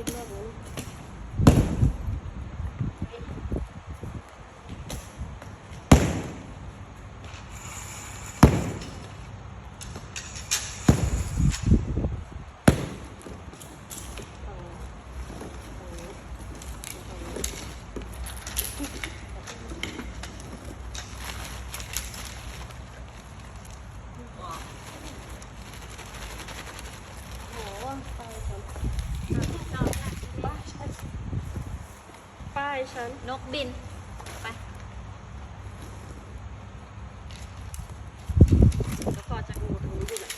วิตมากเลยนะฝั่งนี้ฝั่งนี้ฝั่งนี้ โอ้โห ป้ายฉันป้ายฉันป้าย ฉัน นกบิน ไป แล้วก็จะงูตรงนี้อยู่แหละ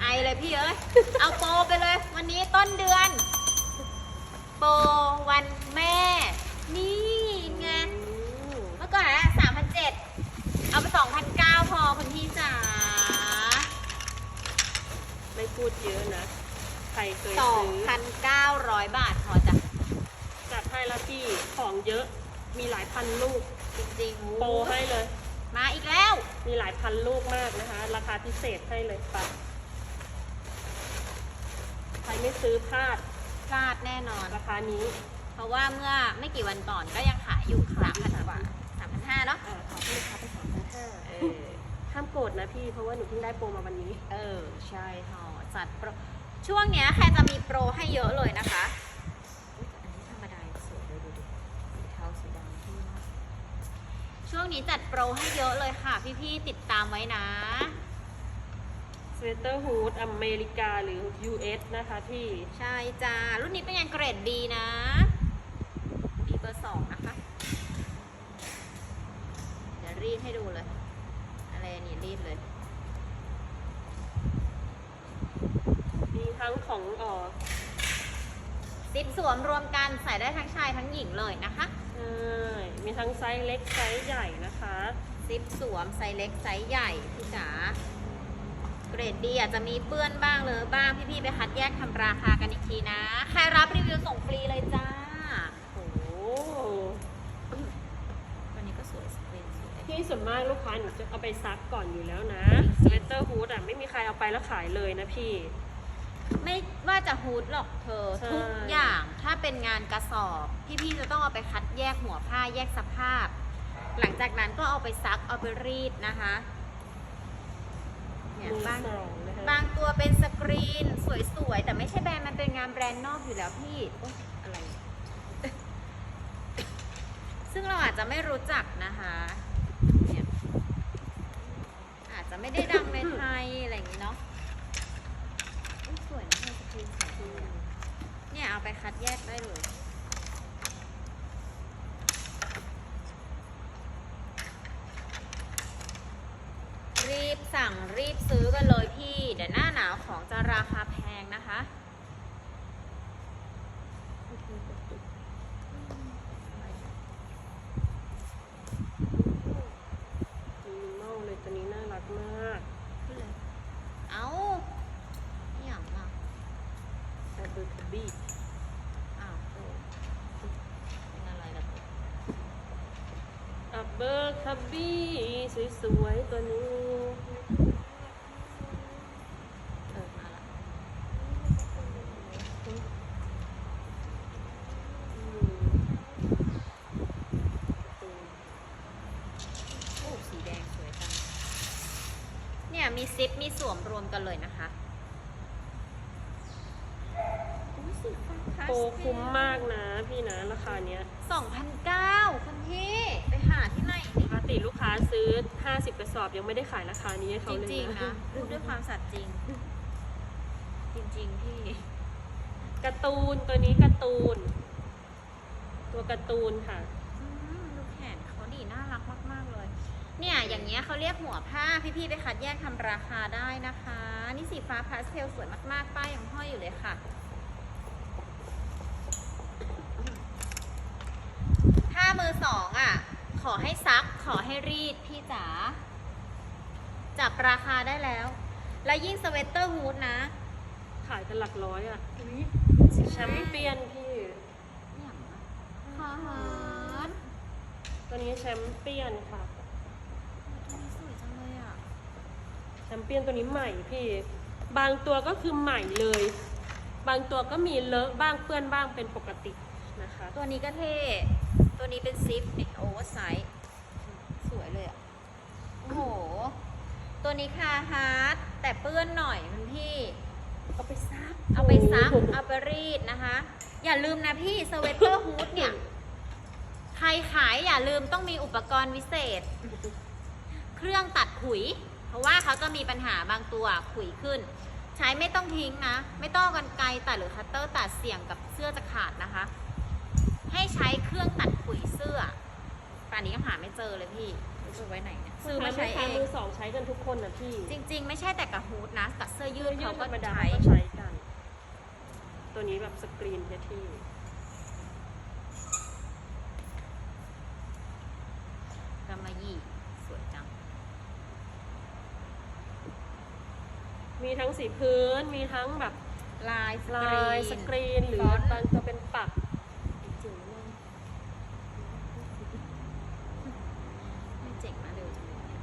ไอเลยพี่เอ้ย เอาโปรไปเลย วันนี้ต้นเดือน โปรวันแม่ นี่ไง อืม เมื่อก่อนอะสามพันเจ็ดเอาไปสองพันเก้าพอคุณพี่จ๋า ไม่พู ดเยอะนะ ใครเคยสองซื้อพันเก้าร้อยบาทพอจ้ะจัดให้แล้วพี่ของเยอะมีหลายพันลูกจริงๆโปรให้เลย มาอีกแล้ว มีหลายพันลูกมากนะคะ ราคาพิเศษให้เลยไปใครไม่ซื้อพลาดพลาดแน่นอน ราคานี้ เพราะว่าเมื่อไม่กี่วันก่อนก็ยังขายอยู่สามพันกว่าสามพันห้าเนาะอ่าขอให้ลูกค้าไปสามพันห้าเออห้ามโกรธนะพี่เพราะว่าหนูเพิ่งได้โปรมาวันนี้ เออ ใช่ค่ะ จัดโปรช่วงเนี้ยใครจะมีโปรให้เยอะเลยนะคะอุ๊ยอันนี้ธรรมดาสวยเลยดูดิสีเทาสีดำที่มากช่วงนี้จัดโปรให้เยอะเลยค่ะ พี่ๆติดตามไว้นะสเวตเตอร์ฮูดอเมริกาหรือ US นะคะพี่ ใช่จ้า รุ่นนี้เป็นงานเกรดดีนะดีเบอร์สองนะคะ เดี๋ยวรีดให้ดูเลย อะไรนี่รีดเลย มีทั้งของเออ ซิปส วมรวมกันใส่ได้ทั้งชายทั้งหญิงเลยนะคะใช่มีทั้งไซส์เล็กไซส์ใหญ่นะคะซิปสวมไซส์เล็กไซส์ใหญ่พี่จ๋าเกรดดีอาจจะมีเปื้อนบ้างเลยบ้างพี่ๆไปคัดแยกทำราคากันอีกทีนะ ใครรับรีวิวส่งฟรีเลยจ้าโอ้โหวันนี้ก็สวยสวยสวยที่ส่วนมากลูกค้าหนูจะเอาไปซักก่อนอยู่แล้วนะสเวตเตอร์ฮูดอะไม่มีใครเอาไปแล้วขายเลยนะพี่ ไม่ว่าจะฮูดหรอกเธอ ใช่ ทุกอย่างถ้าเป็นงานกระสอบ พี่ๆจะต้องเอาไปคัดแยกหัวผ้าแยกสภาพ หลังจากนั้นก็เอาไปซักเอาไปรีดนะคะเนี่ยมือบาง สองนะคะ บางตัวเป็นสกรีนสวยๆ แต่ไม่ใช่แบรนด์มันเป็นงานแบรนด์นอกอยู่แล้วพี่โอ๊ยอะไร ซึ่งเราอาจจะไม่รู้จักนะคะเนี่ยอาจจะไม่ได้ดังในไทย อะไรอย่างนี้เนาะอุ๊ยส วยนะสกรีนสวยดีอะเนี่ยเอาไปคัดแยกได้เลยรีบสั่งรีบซื้อกันเลยพี่ เดี๋ยวหน้าหนาวของจะราคาแพงนะคะ มินิมอลเลยตัวนี้น่ารักมาก เอาอหย่างอะ แอเบอร์คาบี้ อ้าวเออเป็นอะไรล่ะตัว อั บเบอร์คาบี้สวยๆตัวนี้เออมาละอืมโอ้สีแดงสวยจังเนี่ยมีซิปมีสวมรวมกันเลยนะคะอุ๊ยสีฟ้าพาสโปรเทลคุ้มมากนะพี่นะ ราคาเนี้ย2,009คุณพี่ ไปหาที่ไหนปก ติลูกค้าซื้อ 50 กระสอบยังไม่ได้ขายราคานี้ให้จเขาเลยริงๆนะนะพูดด้วยความสัตย์จริง จริงๆพี่การ์ตูนตัวนี้การ์ตูน ตัวการ์ตูนค่ะ อืมดูแขนเขาดีน่ารักมากๆเลย เนี่ยอย่างเงี้ยเขาเรียกหัวผ้าพี่ๆไปคัดแยกทำราคาได้นะคะ นี่สีฟ้าพาสเทลสวยมากๆป้ายยังห้อยอยู่เลยค่ะถ้ามือสองอะ ขอให้ซัก ขอให้รีดพี่จ๋าจับราคาได้แล้ว แล้วยิ่งสเวตเตอร์ฮูดนะ ขายกันหลักร้อยอะแชมเปี้ยนพี่อย่างอะฮาฮาร์ดตัวนี้แชมเปี้ยนค่ะตัวนี้สวยจังเลยอะแชมเปี้ยนตัวนี้ใหม่พี่ บางตัวก็คือใหม่เลย บางตัวก็มีเลอะบ้างเปื้อนบ้างเป็นปกตินะคะ ตัวนี้ก็เท่ ตัวนี้เป็นซิปนี่โอเวอร์ไซส์สวยเลยอะ โอ้โห ตัวนี้คาฮาร์ดแต่เปื้อนหน่อยคุณพี่ เอาไปซัก เอาไปซัก เอาไปรีดนะคะ อย่าลืมนะพี่สเวตเตอร์ฮูดเนี่ย ใครขายอย่าลืมต้องมีอุปกรณ์วิเศษ เครื่องตัดขุย เพราะว่าเขาจะมีปัญหาบางตัวขุยขึ้น ใช้ไม่ต้องทิ้งนะ ไม่ต้องเอากันไกรตัดหรือคัตเตอร์ตัดเสี่ยงกับเสื้อจะขาดนะคะ ให้ใช้เครื่องตัดขุยเสื้อป่านนี้ยังหาไม่เจอเลยพี่ไม่รู้ไว้ไหนเนี่ยซื้อมาใช้เอมืองสองใช้กันทุกคนนะพี่จริง ๆ ไม่ใช่แต่กับฮูดนะกับเสื้อยืดยืเขาดธก็รรมดาใช้ก็ใช้กัน ตัวนี้แบบสกรีนเท่กำมะหยี่สวยจังๆมีทั้งสีพื้นมีทั้งแบบลายสลกรีายนสกรีนหรือฟอนต์บางตัวเป็นปักจิ๋วมาก ไม่เจ๋งมากเลยจังเลยเนี่ย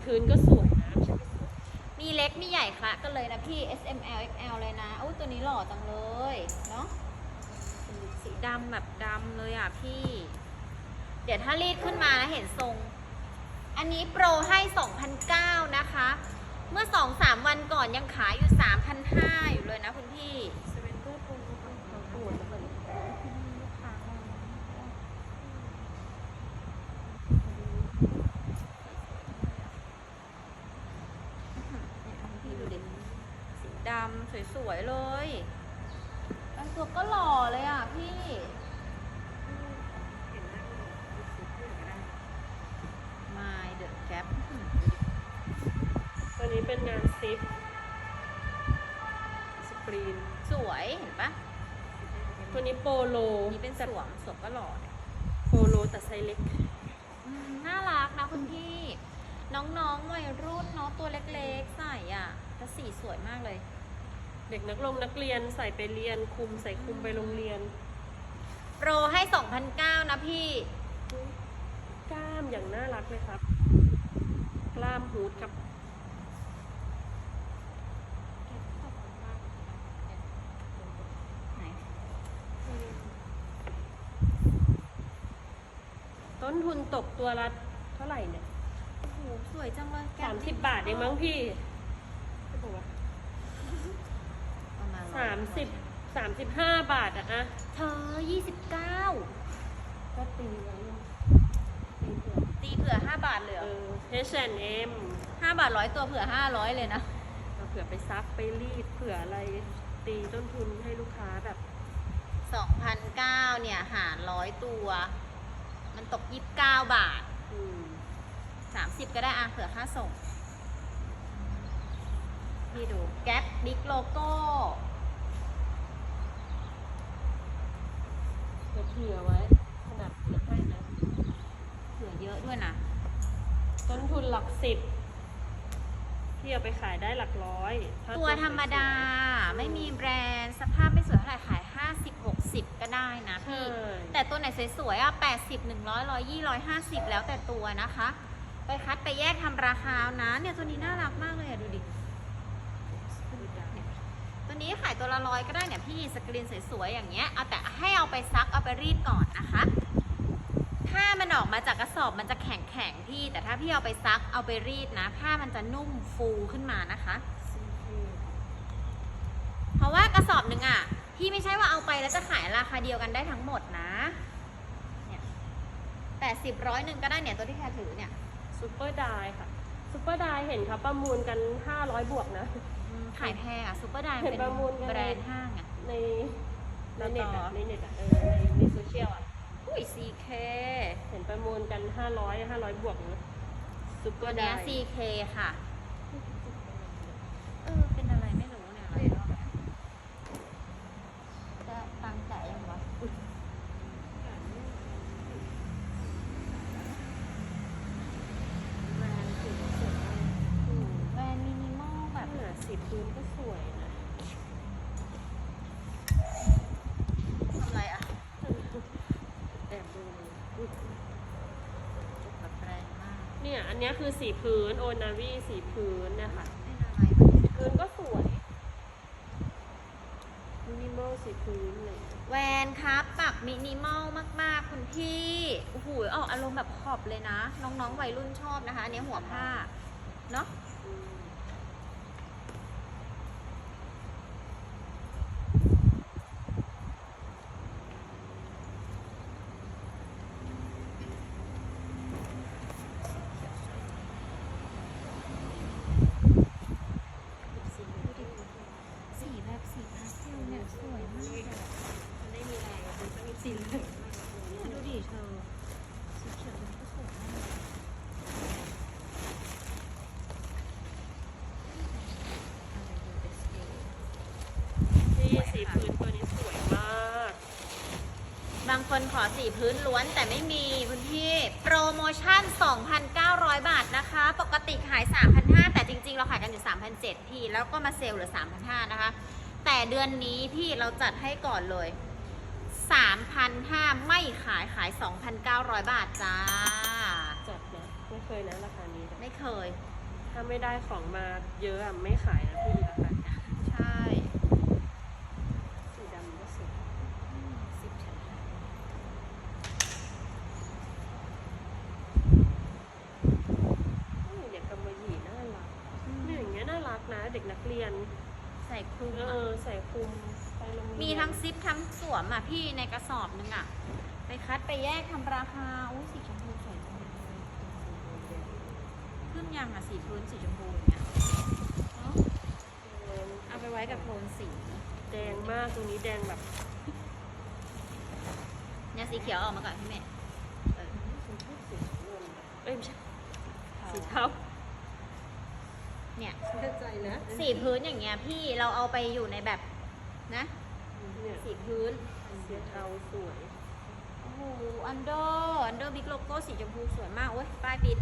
สีพื้นก็สวยนะไม่ใช่ไม่สวยมีเล็กมีใหญ่คละกันเลยนะพี่ S M L X L เลยนะอู้ตัวนี้หล่อจังเลยเนาะสีดำแบบดำเลยอะพี่ เดี๋ยวถ้ารีดขึ้นมานะเห็นทรง อันนี้โปรให้2,009นะคะ เมื่อ 2-3 วันก่อนยังขายอยู่ 3,500อยู่เลยนะคุณพี่เซเว่นเตอร์ตัวนี้เขาปวดเหมือน ลูกค้าพี่ดูดิสีดำ สวยๆเลยบางตัวก็หล่อเลยอะพี่เห็นหน้าไม่ออกดูสีเพื่อนก็ได้ My The Gap ตัวนี้เป็นงานซิปสกรีน สวยเห็นปะตัวนี้โปโลนี่เป็นสวมสวมก็หล่อเนี่ยโปโลแต่ไซส์เล็ก อืมน่ารักนะคุณพี่ น้องๆวัยรุ่นเนาะตัวเล็กๆใส่อะแต่สีสวยมากเลย เด็กนักลงนักเรียนใส่ไปเรียนคุมใส่คุมไปโรงเรียน โปรให้2,009นะพี่ กล้ามอย่างน่ารักเลยครับ กล้ามฮูดครับไหนต้นทุนตกตัวละเท่าไหร่เนี่ยโอ้โหสวยจังเลยแกสามสิบบาทเองมั้งพี่ใช่ปะวะประมาณสามสิบสามสิบห้าบาทอะอะเธอยี่สิบเก้าก็ตีไว้ตีเผื่อตีเผื่อห้าบาทเหลือเออ H&M ห้าบาทร้อยตัวเผื่อห้าร้อยเลยนะ เอาเผื่อไปซักไปรีดเผื่ออะไรตีต้นทุนให้ลูกค้าแบบสองพันเก้าเนี่ย หารร้อยตัว มันตกยี่สิบเก้าบาท อืมสามสิบก็ได้อะเผื่อค่าส่ง พี่ดู แก๊ปบิ๊กโลโก้ เดี๋ยวเผื่อไว้ขนาดเผื่อให้นะเผื่อเยอะด้วยนะ ต้นทุนหลักสิบที่เอาไปขายได้หลักร้อยถ้าตัวธรรมดาสวยๆไม่มีแบรนด์สภาพไม่สวยเท่าไหร่ขาย 50 60 ก็ได้นะใช่พี่แต่ตัวไหนสวยๆอะ80 100 120 150 แล้วแต่ตัวนะคะ ไปคัดไปแยกทำราคาเอานะเนี่ยตัวนี้น่ารักมากเลยอะดูดิตัว นี้ขายตัวละร้อยก็ได้เนี่ยพี่สกรีนสวยๆอย่างเงี้ยเอาแต่ให้เอาไปซักเอาไปรีดก่อนนะคะผ้ามันออกมาจากกระสอบมันจะแข็งแข็งๆพี่ แต่ถ้าพี่เอาไปซักเอาไปรีดนะ ผ้ามันจะนุ่มฟูขึ้นมานะคะ เพราะว่ากระสอบหนึ่งอะ พี่ไม่ใช่ว่าเอาไปแล้วจะขายราคาเดียวกันได้ทั้งหมดนะเนี่ยแปดสิบร้อยหนึ่งก็ได้เนี่ยตัวที่แคร์ถือเนี่ยซูเปอร์ไดค่ะซูเปอร์ไดเห็นเขาประมูลกัน500บวกนะ ขายแพงอะซูเปอร์ไดเห็นเป็นประมูลกันแบรนด์ห้างอะ ในในเน็ตต่ออะในเน็ตอะเออในในโซเชียลอะอุ้ย CK เห็นประมูลกัน 500 500 บวกนะซูเปอตัวร์ไดเนี้ย CK ค่ะ เออ เป็นอะไรไม่รู้เนี่ยอะไรจะตังค์จ่ายยังวะ แบรนด์สีสวยมากอืม แบรนด์มินิมอลแบบ เนี่ยสีพื้นก็สวยนะ ทำอะไรอะ แอบดูเลยอุ๊ย จุกแบบแรงมาก อันนี้คือสีพื้นโอนาวีสีพื้นนะคะพื้นก็สวยมินิมอลสีพื้นเลยแวนครับปักมินิมอลมาก ๆ คุณพี่โอ้โหออกอารมณ์แบบขอบเลยนะ น้อง ๆ วัยรุ่นชอบนะคะ อันนี้หัวผ้า เนาะ อืม สีแบบสีพาสเทลเนี่ยสวยมากเลยอะ มันไม่มีอะไรมันจะมีสีเหลือง ดูดิเธอ สีเขียวมันก็สวยมากอะไรดูเป็นสเกล ที่สีพื้นตัวนี้สวยมาก บาง คนขอสีพื้นล้วนแต่ไม่มีคุณพี่โปรโมชั่น 2,900 บาทนะคะ ปกติขาย 3,500 แต่จริง ๆ เราขายกันอยู่3,700พี่ แล้วก็มาเซลล์เหลือ 3,500 นะคะ แต่เดือนนี้พี่เราจัดให้ก่อนเลย 3,500 ไม่ขายขาย 2,900 บาทจ้า จัดนะไม่เคยนะราคานี้นะไม่เคย ถ้าไม่ได้ของมาเยอะอะไม่ขายนะพี่ราคาเนี้ย ใช่ สีดำก็สวย สิบชั้นห้า อุ้ยเนี่ยกำมะหยี่น่ารักเนี่ยอย่างเงี้ยน่ารักนะ เด็กนักเรียน ใส่คลุม เอ อะ อใส่คลุมไปโรงเรียน มีทั้งซิปทั้งสวมอะพี่ในกระสอบนึงอะ ไปคัดไปแยกทำราคาอุ้ยสีชมพูสวยจังเลยขึ้นยังอะสีพื้นสีชมพูอย่างเงี้ยเนอะ เออ เอาไปไว้กับโทนสี แดงมากต รงนี้แดงแบบเนี่ยสีเขียวออกมาก่อนพี่เมย์เออสีเขียวเงินอะเอ้ยไม่ใช่เทาสีเทาเนี่ยแน่ใจนะสีพื้นอย่างเงี้ยพี่เราเอาไปอยู่ในแบบนะเนี่ยสีพื้นสีเทาสวยโอ้โหอันเดอร์อันเดอร์บิ๊กโลโก้สีชมพูสวยมากโอ้ยป้ายบิน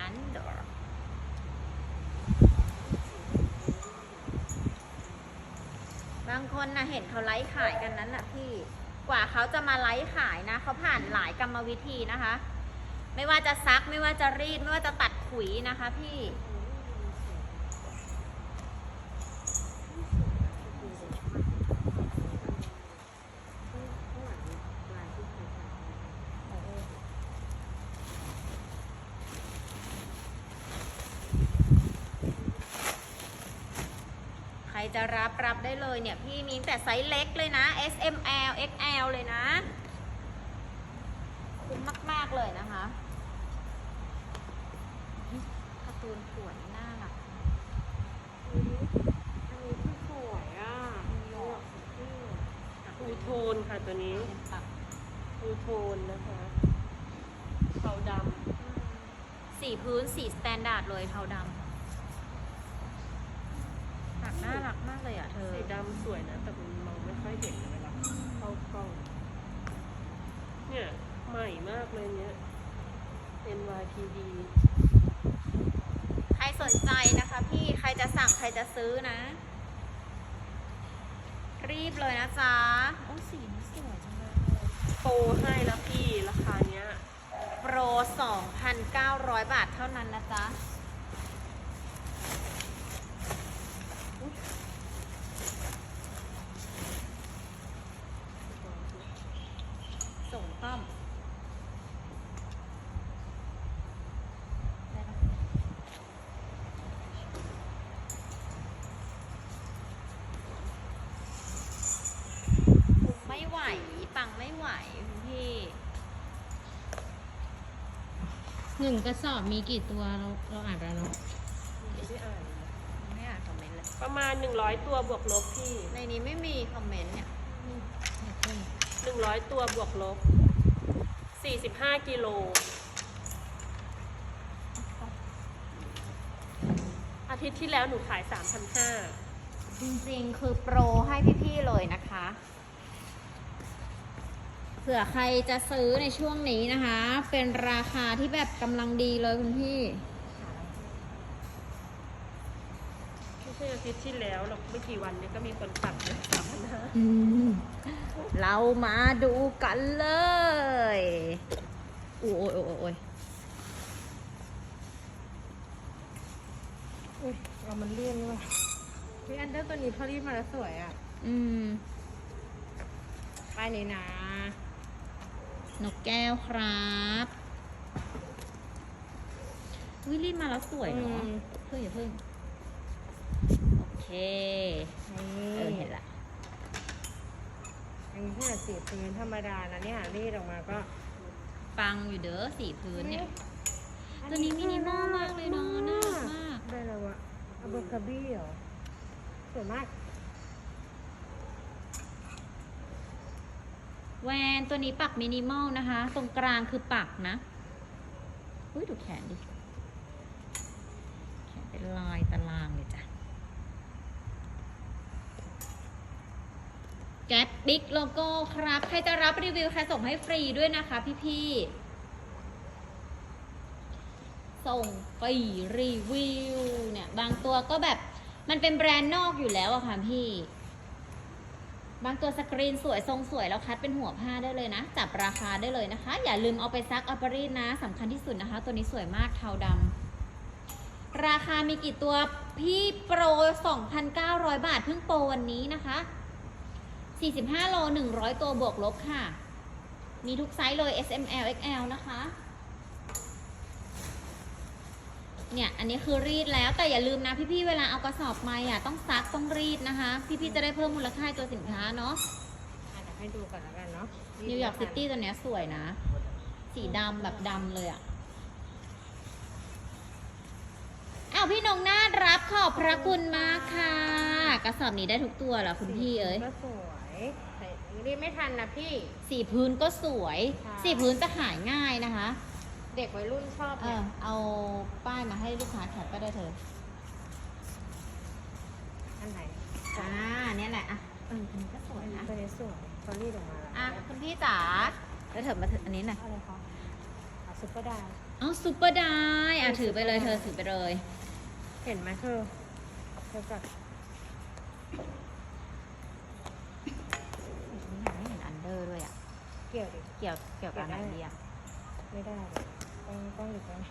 อันเดอร์ บางคนนะเห็นเขาไลฟ์ขายกันนั้นน่ะพี่กว่าเขาจะมาไลฟ์ขายนะเขาผ่านหลายกรรมวิธีนะคะ ไม่ว่าจะซักไม่ว่าจะรีดไม่ว่าจะตัดขุยนะคะ พี่ ใค รจะรับรับได้เลยเนี่ยพี่มีตั้งแต่ไซส์เล็กเลยนะ S M L X L เลยนะ คุ้มมาก ๆ เลยนะคะการ์ตูนสวยน่ารักอันนี้คือสวยอะทูโทนค่ะตัวนี้เป็นปักทูโทนนะคะเทาดสีพื้นสีสแตนดาร์ดเลยเทาดำ ปักน่ารักมากเลยอะเธำอสีดำสวยนะ แต่มันมองไม่ค่อยเห็นนะเวลาเข้ากล้อง เนี่ย ใหม่มากเลยเนี่ย NYPD ใครสนใจนะคะพี่ใครจะสั่งใครจะซื้อนะ รีบเลยนะจ๊ะโอ้สีนี้สวยจังเลยโปรให้แล้วพี่ราคาเนี้ย โปร 2,900 บาทเท่านั้นนะจ๊ะ ส่งต้อมได้ปะไม่ไหว ปังไม่ไหวคุณพี่ หนึ่งกระสอบมีกี่ตัวเราเราอ่านแล้วเนาะไม่ได้อ่านเลยนะไม่อ่านคอมเมนต์เลย ประมาณ 100 ตัวบวกลบพี่ ในนี้ไม่มีคอมเมนต์เนี่ยเนี่ยเพิ่ม100 ตัวบวกลบ 45กิโลอาทิตย์ที่แล้วหนูขาย 3,500จริงๆ คือโปรให้พี่ๆเลยนะคะเผื่อใครจะซื้อในช่วงนี้นะคะ เป็นราคาที่แบบกำลังดีเลยคุณพี่ ไม่ใช่อาอาทิตย์ที่แล้วเราไม่กี่วันเนี่ยก็มีคนตัดเลยสามพันห้าอืมเรามาดูกันเลยโอ้ยโอ้ยโอ้ยโอ้ยอุ้ยเอามันเลี่ยนว่ะพี่อันเดอร์ตัวนี้พอรีดมาแล้วสวยอะ อืมป้ายนี้นะ นกแก้วครับวิรีดมาแล้วสวยเนาะอืมเพิ่งอย่าเพิ่ง โอเคนี่เออเห็นละอันนี้แค่สีพื้นธรรมดานะเนี่ยรีดออกมาก็ ปังอยู่เด้อสีพื้นเนี่ย ตัวนี้มินิมอลมากเลยเนาะน่ารักมากได้แล้ววะอับคาบี้เหรอสวยมาก แวนตัวนี้ปักมินิมอลนะคะ ตรงกลางคือปักนะ อุ้ยดูแขนดิ แขนเป็นลายตารางเลยจ้ะ แก๊ปบิ๊กโลโก้ครับ ใครจะรับรีวิวใครส่งให้ฟรีด้วยนะคะพี่ๆ ส่งฟรีรีวิวเนี่ย บางตัวก็แบบมันเป็นแบรนด์นอกอยู่แล้วอะค่ะพี่ บางตัวสกรีนสวยทรงสวยแล้วคัดเป็นหัวผ้าได้เลยนะ จับราคาได้เลยนะคะ อย่าลืมเอาไปซักอัปปรีดนะสำคัญที่สุดนะคะ ตัวนี้สวยมากเทาดำราคามีกี่ตัวพี่โปร 2,900 บาทเพิ่งโปรวันนี้นะคะ 45 โล 100 ตัวบวกลบค่ะ มีทุกไซส์เลย S M L X L นะคะ เนี่ยอันนี้คือรีดแล้วแต่อย่าลืมนะพี่ๆเวลาเอากระสอบมาอะต้องซักต้องรีดนะคะ พี่ๆจะได้เพิ่มมูลค่าให้ตัวสินค้าเนาะอาจจะให้ดูก่อนแล้วกันเนาะนิวยอร์กซิตี้ตัวเนี้ยสวยนะ สีดำแบบดำเลยอะ่ะอ้าวพี่นงนาดรับขอบพระคุณมากค่ะ กระสอบนี้ได้ทุกตัวเหรอคุณพี่เอ้ยก็สวยแต่รีดไม่ทันนะพี่ สีพื้นก็สวยค่ะสีพื้นจะขายง่ายนะคะ เด็กวัยรุ่นชอบเอเนี่ยอเอาป้ายมาให้ลูกค้าแคปก็ได้เธออันไหนอ่าเนี่ยแหละอะเอออันนี้ก็สวยนะตัวนี้สวยเขารีดออกมาแล้วอะคุณพี่จ๋าแล้วเถอะมาถืออันนี้หน่อยอะไรคะเอาซุปเปอร์ดาวเอาซุปเปอร์ไดอะถือไปเลยเธอถือไปเลย เห็นไหมเธอเธอกับนี่ยังไม่เห็นอันเดอร์ด้วยอะ เกี่ยวดิ เกี่ยวเกี่ยวกับอะไรดีอะไม่ได้เลย ต้องต้องอยู่ตรงนี้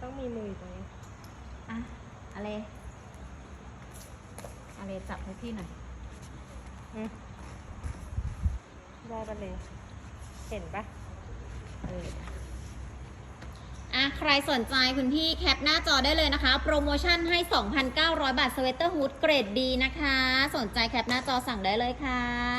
ต้องมีมืออยู่ตรงนี้อะอะไรอะไรจับให้พี่หน่อยอืมได้ปะเลยเห็นปะเอออะใครสนใจคุณพี่แคปหน้าจอได้เลยนะคะ โปรโมชั่นให้ 2,900 บาทสเวตเตอร์ฮูดเกรดดีนะคะ สนใจแคปหน้าจอสั่งได้เลยค่ะ